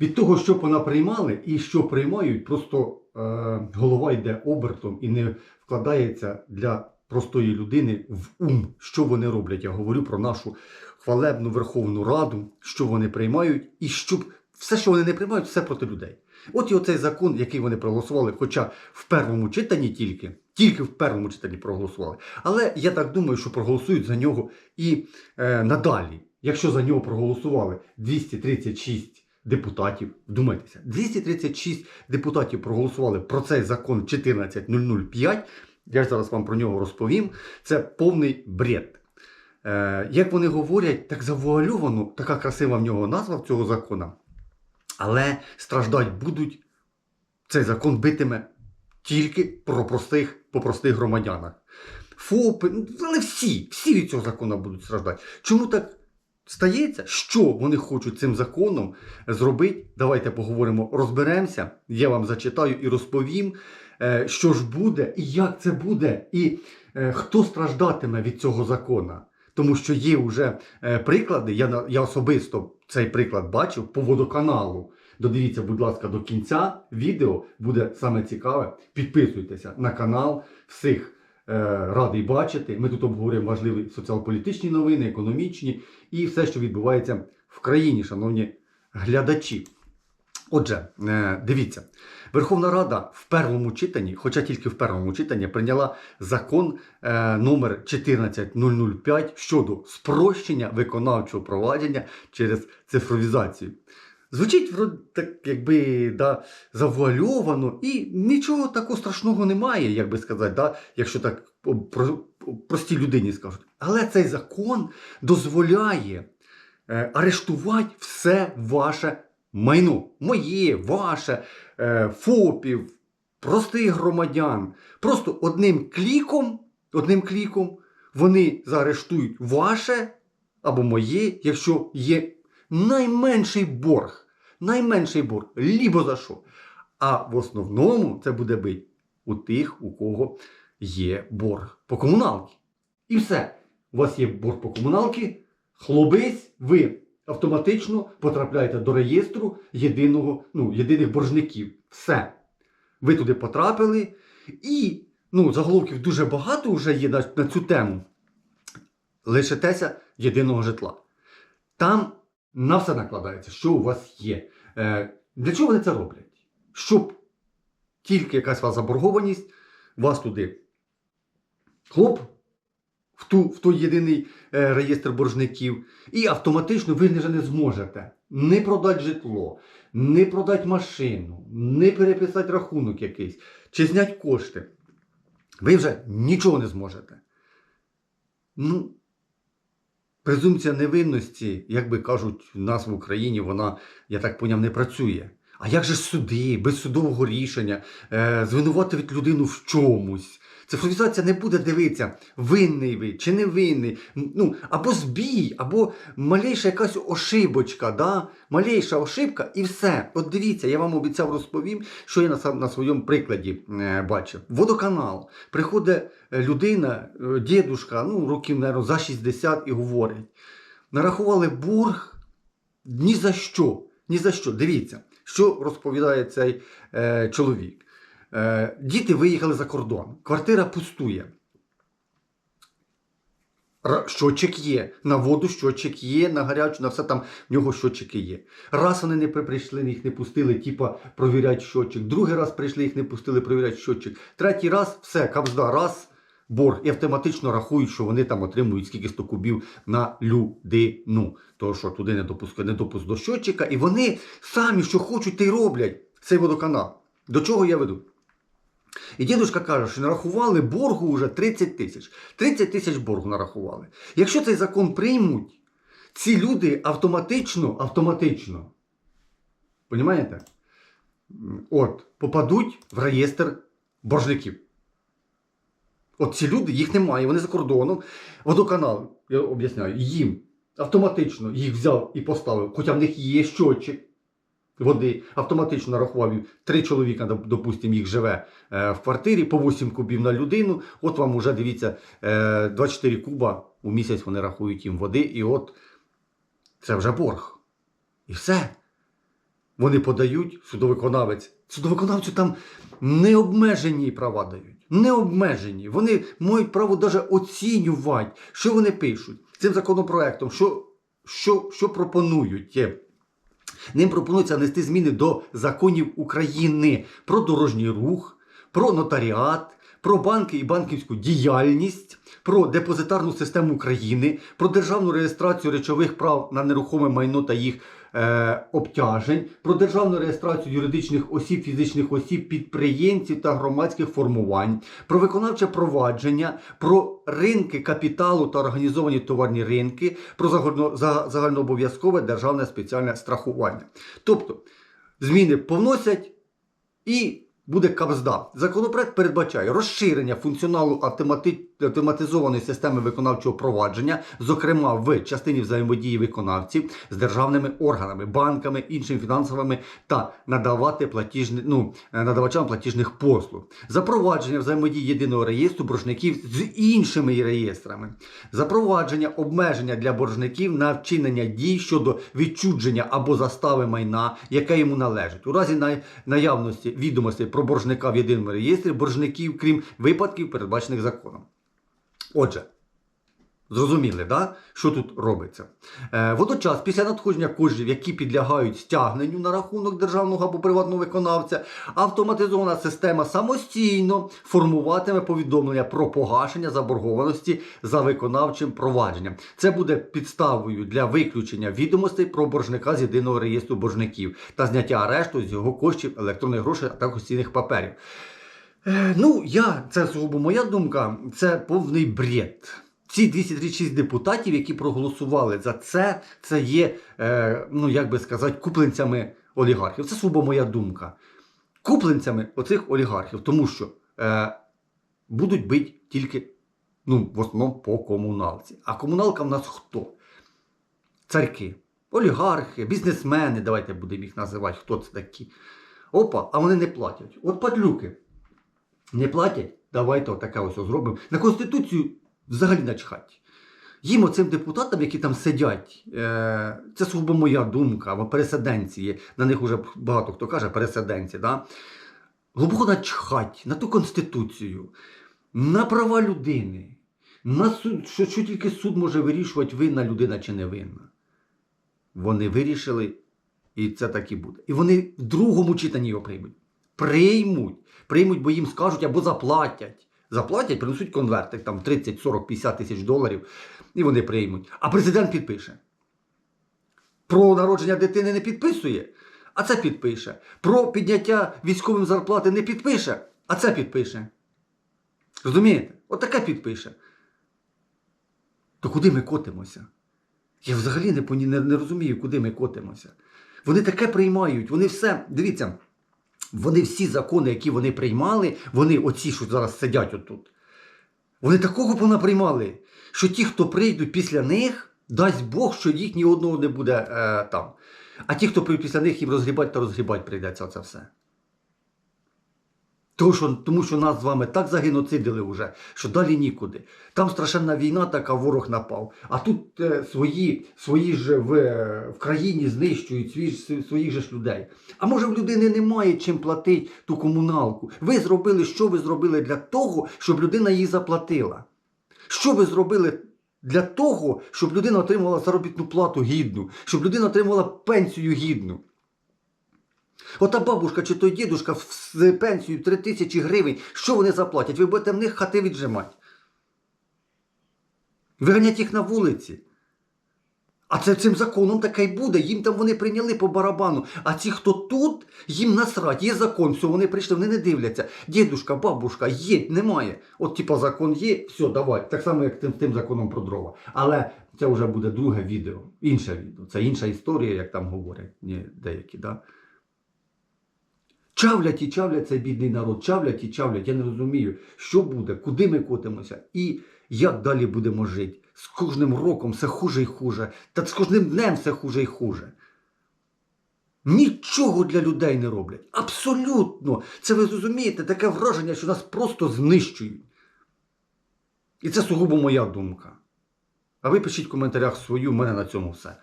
від того, що вона приймали і що приймають, просто е, голова йде обертом і не вкладається для простої людини в ум, що вони роблять. Я говорю про нашу хвалебну Верховну Раду, що вони приймають, і щоб все, що вони не приймають, все проти людей. От і оцей закон, який вони проголосували, хоча в першому читанні тільки, тільки в першому читанні проголосували. Але я так думаю, що проголосують за нього і е, надалі. Якщо за нього проголосували 236 депутатів, вдумайтеся, 236 депутатів проголосували про цей закон 14005. Я ж зараз вам про нього розповім. Це повний бред. Е, як вони говорять, так завуальовано, така красива в нього назва в цього закону. Але страждать будуть, цей закон битиме тільки про простих, по простих громадянах. ФОПи, ну, але всі, всі від цього закону будуть страждати. Чому так стається? Що вони хочуть цим законом зробити? Давайте поговоримо, розберемося. Я вам зачитаю і розповім, е, що ж буде, і як це буде, і е, хто страждатиме від цього закону. Тому що є вже е, приклади, я, я особисто цей приклад бачив по водоканалу. Додивіться, будь ласка, до кінця відео буде саме цікаве. Підписуйтеся на канал, всіх радий бачити. Ми тут обговорюємо важливі соціал-політичні новини, економічні і все, що відбувається в країні, шановні глядачі. Отже, е, дивіться, Верховна Рада в першому читанні, хоча тільки в першому читанні, прийняла закон е, номер 14005 щодо спрощення виконавчого провадження через цифровізацію. Звучить вроде так, якби да, завуальовано, і нічого такого страшного немає, як би сказати, да, якщо так про, простій людині скажуть. Але цей закон дозволяє е, арештувати все ваше майно. Моє, ваше, е, ФОПів, простих громадян. Просто одним кліком, одним кліком вони заарештують ваше або моє, якщо є найменший борг. Найменший борг, лібо за що. А в основному це буде бити у тих, у кого є борг по комуналці. І все. У вас є борг по комуналці, хлобись, ви автоматично потрапляєте до реєстру єдиного, ну, єдиних боржників. Все. Ви туди потрапили. І ну, заголовків дуже багато вже є на цю тему. Лишитеся єдиного житла. Там на все накладається, що у вас є. Е, для чого вони це роблять? Щоб тільки якась у вас заборгованість, вас туди хлоп, в, ту, в той єдиний е, реєстр боржників, і автоматично ви вже не зможете не продати житло, не продати машину, не переписати рахунок якийсь, чи зняти кошти. Ви вже нічого не зможете. Ну, презумпція невинності, як би кажуть, в нас в Україні вона, я так поняв, не працює. А як же суди, без судового рішення, е, звинуватити людину в чомусь? Цифровізація не буде дивитися, винний ви чи не винний. Ну, або збій, або малейша якась ошибочка, да? малейша ошибка і все. От дивіться, я вам обіцяв розповім, що я на, на своєму прикладі е, бачив. Водоканал. Приходить е, людина, е, дідушка, ну, років, мабуть, за 60 і говорить. Нарахували борг ні за що. Ні за що. Дивіться, що розповідає цей е, чоловік. Е, діти виїхали за кордон, квартира пустує. Щочик є, на воду щочик є, на гарячу, на все там в нього щочики є. Раз вони не прийшли, їх не пустили, типа провіряти щочик. Другий раз прийшли, їх не пустили, провіряти щочик. Третій раз все, кабзда, раз, борг. І автоматично рахують, що вони там отримують скільки 100 кубів на людину. Тому що туди не допускають, не допуск до щочика. І вони самі, що хочуть, те й роблять цей водоканал. До чого я веду? І дідушка каже, що нарахували боргу вже 30 тисяч. 30 тисяч боргу нарахували. Якщо цей закон приймуть, ці люди автоматично, автоматично, понімаєте? От, попадуть в реєстр боржників. От ці люди, їх немає, вони за кордоном. Водоканал, я об'ясняю, їм автоматично їх взяв і поставив, хоча в них є щочик води, автоматично нарахував їм. три чоловіка, допустимо, їх живе е, в квартирі по 8 кубів на людину. От вам уже дивіться, е, 24 куба у місяць вони рахують їм води, і от це вже борг. І все. Вони подають судовиконавець. Судовиконавцю там необмежені права дають. Необмежені. Вони мають право навіть оцінювати, що вони пишуть цим законопроектом, що, що, що пропонують. Ним пропонується внести зміни до законів України про дорожній рух, про нотаріат, про банки і банківську діяльність, про депозитарну систему України, про державну реєстрацію речових прав на нерухоме майно та їх е, обтяжень, про державну реєстрацію юридичних осіб, фізичних осіб, підприємців та громадських формувань, про виконавче провадження, про ринки капіталу та організовані товарні ринки, про загально- загальнообов'язкове державне спеціальне страхування. Тобто зміни повносять і буде капзда. Законопроект передбачає розширення функціоналу автомати... автоматизованої системи виконавчого провадження, зокрема в частині взаємодії виконавців з державними органами, банками, іншими фінансовими та надавати платіжні, ну, е, надавачам платіжних послуг, запровадження взаємодії єдиного реєстру боржників з іншими реєстрами, запровадження обмеження для боржників на вчинення дій щодо відчудження або застави майна, яке йому належить. У разі наявності відомостей про боржника в єдиному реєстрі боржників, крім випадків, передбачених законом. Отже, Зрозуміли, да? що тут робиться? Е, водночас, після надходження коштів, які підлягають стягненню на рахунок державного або приватного виконавця, автоматизована система самостійно формуватиме повідомлення про погашення заборгованості за виконавчим провадженням. Це буде підставою для виключення відомостей про боржника з єдиного реєстру боржників та зняття арешту з його коштів електронних грошей а також цінних паперів. Е, ну, я, це сугубо моя думка, це повний бред. Ці 236 депутатів, які проголосували за це, це є, е, ну як би сказати, купленцями олігархів. Це сугубо моя думка. Купленцями оцих олігархів, тому що е, будуть бити тільки ну, в основному по комуналці. А комуналка в нас хто? Царки, олігархи, бізнесмени, давайте будемо їх називати, хто це такі. Опа, а вони не платять. От падлюки не платять, давайте отаке ось зробимо. На Конституцію взагалі начхать. Їм оцим депутатам, які там сидять, е, це сугубо моя думка, або переседенці. На них вже багато хто каже переседенці. Да? Глибоко начхать на ту Конституцію, на права людини, на суд, що, що тільки суд може вирішувати, винна людина чи не винна. Вони вирішили, і це так і буде. І вони в другому читанні його приймуть. Приймуть. Приймуть, бо їм скажуть або заплатять. Заплатять, принесуть конвертик там 30, 40, 50 тисяч доларів, і вони приймуть. А президент підпише. Про народження дитини не підписує, а це підпише. Про підняття військовим зарплати не підпише, а це підпише. Розумієте? Отаке підпише. То куди ми котимося? Я взагалі не, не, не розумію, куди ми котимося. Вони таке приймають, вони все, дивіться, вони всі закони, які вони приймали, вони, оці, що зараз сидять отут, вони такого понаприймали, що ті, хто прийдуть після них, дасть Бог, що їх ні одного не буде е, там. А ті, хто прийдуть після них, їм розгрібати та розгрібати прийдеться це все. Тому що, тому що нас з вами так загеноцидили вже, що далі нікуди. Там страшенна війна, така ворог напав. А тут е, свої, свої ж в, е, в країні знищують свої, своїх же ж людей. А може в людини немає чим платити ту комуналку. Ви зробили, що ви зробили для того, щоб людина її заплатила? Що ви зробили для того, щоб людина отримувала заробітну плату гідну, щоб людина отримувала пенсію гідну? Ота бабушка чи той дідушка з пенсією 3 тисячі гривень, що вони заплатять? Ви будете в них хати віджимати. Виганять їх на вулиці. А це цим законом таке й буде. Їм там вони прийняли по барабану. А ті, хто тут, їм насрать, є закон, все, вони прийшли, вони не дивляться. Дідушка, бабушка, є, немає. От, типа, закон є, все, давай. Так само, як тим, тим законом про дрова. Але це вже буде друге відео, інше відео. Це інша історія, як там говорять деякі, да? Чавлять і чавлять цей бідний народ, чавлять і чавлять. Я не розумію, що буде, куди ми котимося і як далі будемо жити. З кожним роком все хуже і хуже, та з кожним днем все хуже і хуже. Нічого для людей не роблять. Абсолютно. Це ви розумієте, таке враження, що нас просто знищують. І це сугубо моя думка. А ви пишіть в коментарях свою, в мене на цьому все.